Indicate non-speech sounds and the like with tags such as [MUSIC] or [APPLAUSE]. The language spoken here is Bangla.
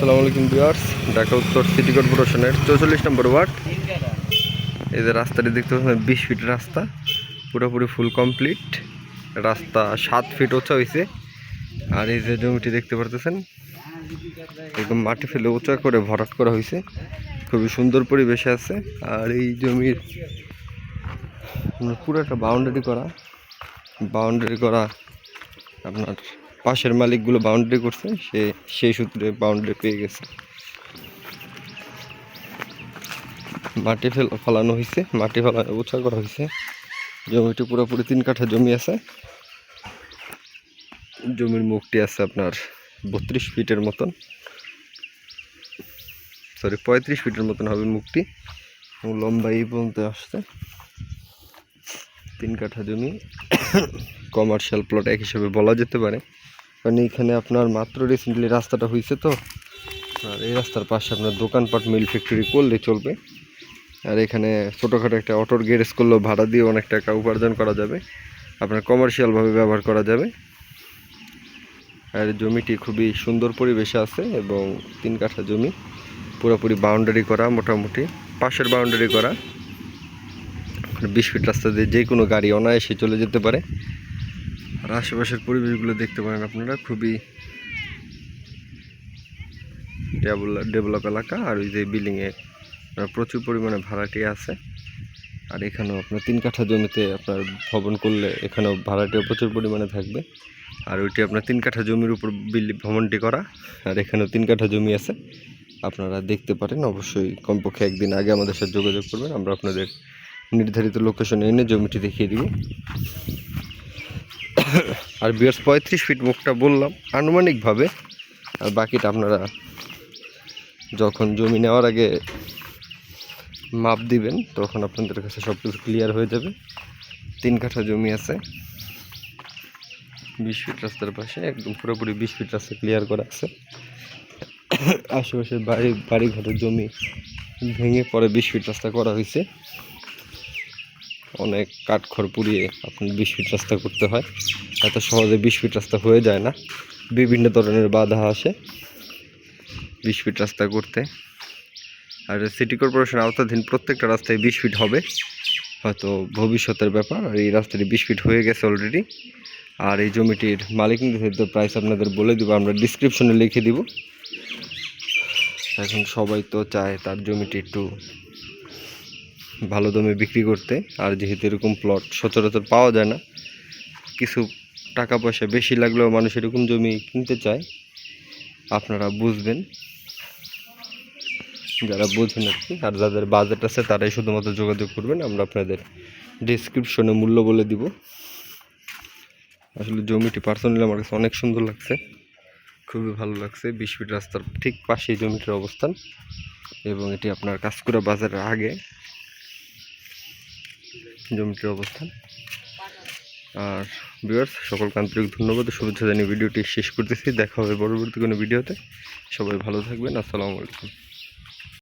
আসসালামু আলাইকুম ভিউয়ার্স, ঢাকা উত্তর সিটি কর্পোরেশনের চৌচল্লিশ নম্বর ওয়ার্ড। এই যে রাস্তাটি দেখতে পাচ্ছেন, বিশ ফিট রাস্তা, পুরোপুরি ফুল কমপ্লিট রাস্তা সাত ফিট উঁচা হয়েছে আর এই যে জমিটি দেখতে পারতেছেন একদম মাটি ফেলে উঁচা করে ভরাট করা হয়েছে খুবই সুন্দর পরিবেশে আছে। আর এই জমির, পুরো একটা বাউন্ডারি করা। বাউন্ডারি করা আপনার পাশের মালিকগুলো বাউন্ডারি করছে, সে সেই সূত্রে বাউন্ডারি পেয়ে গেছে। মাটি ফেল, ফেলানো হয়েছে মাটি ফেলানো উঁচা করা হয়েছে জমিটি পুরোপুরি তিন কাঠা জমি আছে। জমির মুখটি আছে আপনার বত্রিশ ফিটের মতন। সরি, পঁয়ত্রিশ ফিটের মতন হবে মুখটি। এবং লম্বা এই পর্যন্ত আসছে। তিন কাঠা জমি [COUGHS] কমার্শিয়াল প্লট এক হিসাবে বলা যেতে পারে। কারণ এইখানে আপনার মাত্র রিসেন্টলি রাস্তাটা হয়েছে তো। আর এই রাস্তার পাশে আপনার দোকানপাট মিল ফ্যাক্টরি করলে চলবে। আর এখানে ছোটোখাটো একটা অটোর গ্যারেজ করলেও ভাড়া দিয়ে অনেক টাকা উপার্জন করা যাবে। আপনার কমার্শিয়ালভাবে ব্যবহার করা যাবে। আর জমিটি খুবই সুন্দর পরিবেশে আছে এবং তিন কাঠা জমি। পুরোপুরি বাউন্ডারি করা মোটামুটি, পাশের বাউন্ডারি করা। বিশ ফিট রাস্তা দিয়ে যে কোনো গাড়ি অনায়াসে চলে যেতে পারে। আর আশেপাশের পরিবেশগুলো দেখতে পারেন আপনারা। খুবই ডেভেলপ এলাকা, আর ওই যে বিল্ডিংয়ে প্রচুর পরিমাণে ভাড়াটি আছে। আর এখানেও আপনার তিন কাঠা জমিতে আপনার ভবন করলে এখানেও ভাড়াটিও প্রচুর পরিমাণে থাকবে। আর ওইটি আপনার তিন কাঠা জমির উপর বিল্ডিং ভবনটি করা। আর এখানেও তিন কাঠা জমি আছে। আপনারা দেখতে পারেন, অবশ্যই কমপক্ষে একদিন আগে আমাদের সাথে যোগাযোগ করবেন। আমরা আপনাদের নির্ধারিত লোকেশনে এনে জমিটি দেখিয়ে দিব। আর বিয়ার্স পঁয়ত্রিশ ফিট মুখটা বললাম আনুমানিকভাবে। আর বাকিটা আপনারা যখন জমি নেওয়ার আগে মাপ দিবেন, তখন আপনাদের কাছে সব কিছু ক্লিয়ার হয়ে যাবে। তিন কাঠা জমি আছে। বিশ ফিট রাস্তার পাশে, একদম পুরোপুরি বিশ ফিট রাস্তা ক্লিয়ার করা আছে। আশেপাশের বাড়ি বাড়ি ঘরের জমি ভেঙে পরে বিশ ফিট রাস্তা করা হয়েছে। অনেক কাঠখড় পুড়িয়ে আপনার বিশ ফিট রাস্তা করতে হয়। এত সহজে বিশ ফিট রাস্তা হয়ে যায় না। বিভিন্ন ধরনের বাধা আসে বিশ ফিট রাস্তা করতে। আর সিটি কর্পোরেশন আওতাধীন প্রত্যেকটা রাস্তায় বিশ ফিট হবে। হয়তো ভবিষ্যতের ব্যাপার, আর এই রাস্তাটি বিশ ফিট হয়ে গেছে অলরেডি আর এই জমিটির মালিক নির্ধারিত প্রাইস আপনাদের বলে দিব, আমরা ডিসক্রিপশনে লিখে দিব। এখন সবাই তো চায় তার জমিটি একটু ভালো দামে বিক্রি করতে। আর যেহেতু এরকম প্লট সচরাচর পাওয়া যায় না। কিছু টাকা পয়সা বেশি লাগলেও মানুষ এরকম জমি কিনতে চায়। আপনারা বুঝবেন। যারা বোঝেন আর কি, আর যাদের বাজেট আছে তারাই শুধুমাত্র যোগাযোগ করবেন। আমরা আপনাদের ডিসক্রিপশনে মূল্য বলে দিব। আসলে জমিটি পার্সোনালি আমার কাছে অনেক সুন্দর লাগছে। খুবই ভালো লাগছে। বিশ ফিট রাস্তার ঠিক পাশেই জমিটির অবস্থান। এবং এটি আপনার কাঁচকুড়া বাজারের আগে। জমিটির অবস্থান। আর ভিউয়ার্স সকলকে আন্তরিক ধন্যবাদ শুভেচ্ছা জানিয়ে ভিডিওটি শেষ করতেছি। দেখা হবে পরবর্তী কোনো ভিডিওতে। সবাই ভালো থাকবেন। আসসালামু আলাইকুম।